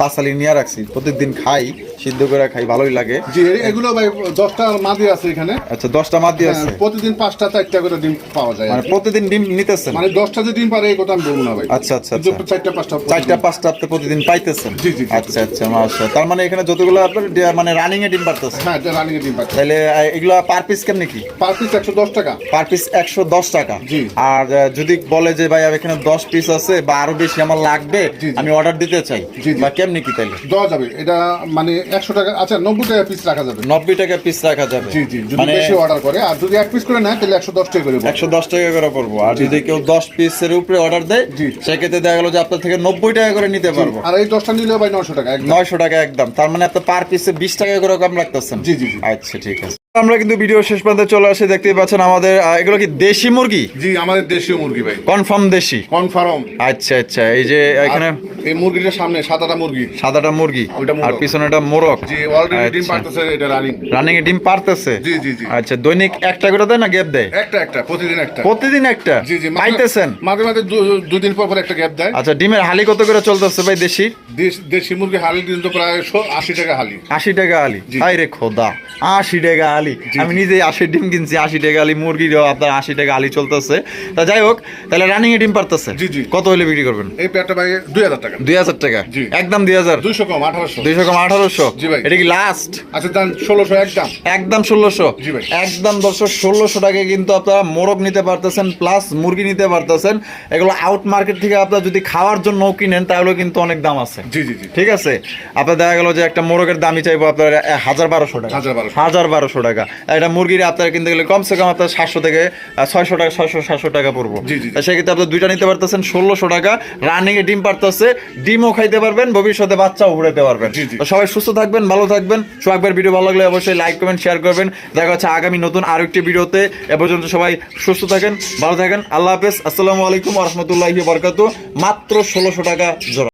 পাঁচালি নিয়ে রাখছি প্রত্যেকদিন খাই সিদ্ধ করে খাই ভালোই লাগে। জি এগুলো ভাই দশটা মাদি আছে এখানে। আচ্ছা দশটা মাদি আছে। হ্যাঁ, প্রতিদিন পাঁচটা চারটা করে ডিম পাওয়া যায় মানে প্রতিদিন ডিম নিতেছেন? মানে দশটা যে ডিম পারে এই কথা আমি বলব না ভাই। আচ্ছা আচ্ছা আচ্ছা। চারটা পাঁচটা চারটা পাঁচটা আপনি প্রতিদিন পাইতেছেন? জি, জি। আচ্ছা আচ্ছা মাশাআল্লাহ। তার মানে এখানে যতগুলো আপনার মানে রানিং এ ডিম পারতেছে? হ্যাঁ রানিং এর ডিম পাচ্ছে তাহলে এগুলো পার পিস কেমনে কি? পার পিস একশো দশ টাকা। পার পিস একশো দশ টাকা। জি। আর যদি বলে যে ভাই এখানে দশ পিস আছে বা আরও বেশি আমার লাগবে। আমি অর্ডার দিতে চাই। বা কেমনে কি তাইলে দেওয়া যাবে। এটা মানে একশো টাকা আচ্ছা নব্বই টাকা পিস রাখা যাবে। নব্বই টাকা পিস রাখা যাবে। জি জি যদি মানে বেশি অর্ডার করে আর যদি এক পিস করে নেয় তাহলে একশো দশ টাকা করে একশো দশ টাকা করে পড়ব। আর যদি কেউ দশ পিসের উপরে অর্ডার দেয় জি। সেক্ষেত্রে দেখা গেলো যে আপনার থেকে নব্বই টাকা করে নিতে পারব। আর এই দশটা নিলেও ভাই নশো টাকা নয়শো টাকা একদম। তার মানে আপনার পার পিসে বিশ টাকা করে কম রাখতেছেন। জি, জি। আচ্ছা ঠিক আছে। আমরা কিন্তু ভিডিও শেষ পর্যন্ত চলে আসে দেখতে পাচ্ছেন আমাদের এগুলো কি দেশি মুরগি? জি আমাদের দেশীয় মুরগি ভাই। কনফার্ম দেশি? কনফার্ম। আচ্ছা আচ্ছা এই যে এখানে এই মুরগিটার সামনে সাদাটা মুরগি। সাদাটা মুরগি। আর পিছনেটা মোরগ। জি অলরেডি ডিম আচ্ছা। পারতেছে এটা রানিং রানিং এ ডিম পারতেছে জি, জি, জি। আচ্ছা দৈনিক একটা করে দেয় না গ্যাপ দেয়? একটা একটা প্রতিদিন একটা। প্রতিদিন একটা? জি জি পাইতেছেন মাঝে মাঝে দু- দুদিন পর পর একটা গ্যাপ দেয়। আচ্ছা ডিমের হালি কত করে চলতেছে ভাই দেশি? দেশি মুরগি হালি দিন তো প্রায় শো- আশি টাকা হালি। আশি টাকা আলি জি। তাই রে খোদা আশি টাকা আলি আমি নিজে আশি ডিম কিনছি আশি টাকা আলি মুরগির আপনার আশি টাকা আলি চলতেছে। তা যাই হোক তাহলে রানিং এ ডিম পারতেছে? জি, জি। কত হলে বিক্রি করবেন? এই পেয়ারটা ভাই দুই হাজার টাকা। দুই হাজার টাকা? একদম দুই হাজার? দুইশো কম আঠারোশো। দুইশো কম আঠারোশো? জি ভাই। এটা কি লাস্ট আচ্ছা দাম ষোলোশো একদম। একদম ষোলোশো? জি ভাই। একদম দশশো ষোলোশো টাকায় কিন্তু আপনারা মোরগ নিতে পারতেছেন প্লাস মুরগি নিতে পারতেছেন। এগুলো আউট মার্কেট থেকে আপনারা যদি খাওয়ার জন্য কিনেন তাহলে কিন্তু অনেক দাম আছে। জি জি জি। ঠিক আছে? আপনার দেখা গেল যে একটা মোরগের দামই চাইব আপনার হাজার বারোশো টাকা। হাজার বারোশো। হাজার বারোশো টাকা। এটা মুরগির আপনার কিনতে গেলে কমসে কম আপনার সাতশো থেকে ছয়শো টাকা ছয়শো সাতশো টাকা পড়ব। সেক্ষেত্রে আপনার দুইটা নিতে পারতেছেন ষোলোশো টাকা। রানিং এ ডিম পারতেছে ডিমও খাইতে পারবেন ভবিষ্যতে বাচ্চাও উড়াতে পারবেন। সবাই সুস্থ থাকবেন ভালো থাকবেন। সোহাগবার ভিডিও ভালো লাগলে অবশ্যই লাইক কমেন্ট শেয়ার করবেন। দেখা হচ্ছে আগামী নতুন আরও একটি ভিডিওতে। এ পর্যন্ত সবাই সুস্থ থাকেন ভালো থাকেন। আল্লাহ হাফেজ। আসসালামু আলাইকুম রহমতুল্লাহি বরকাতু মাত্র ষোলোশো টাকা জোড়া।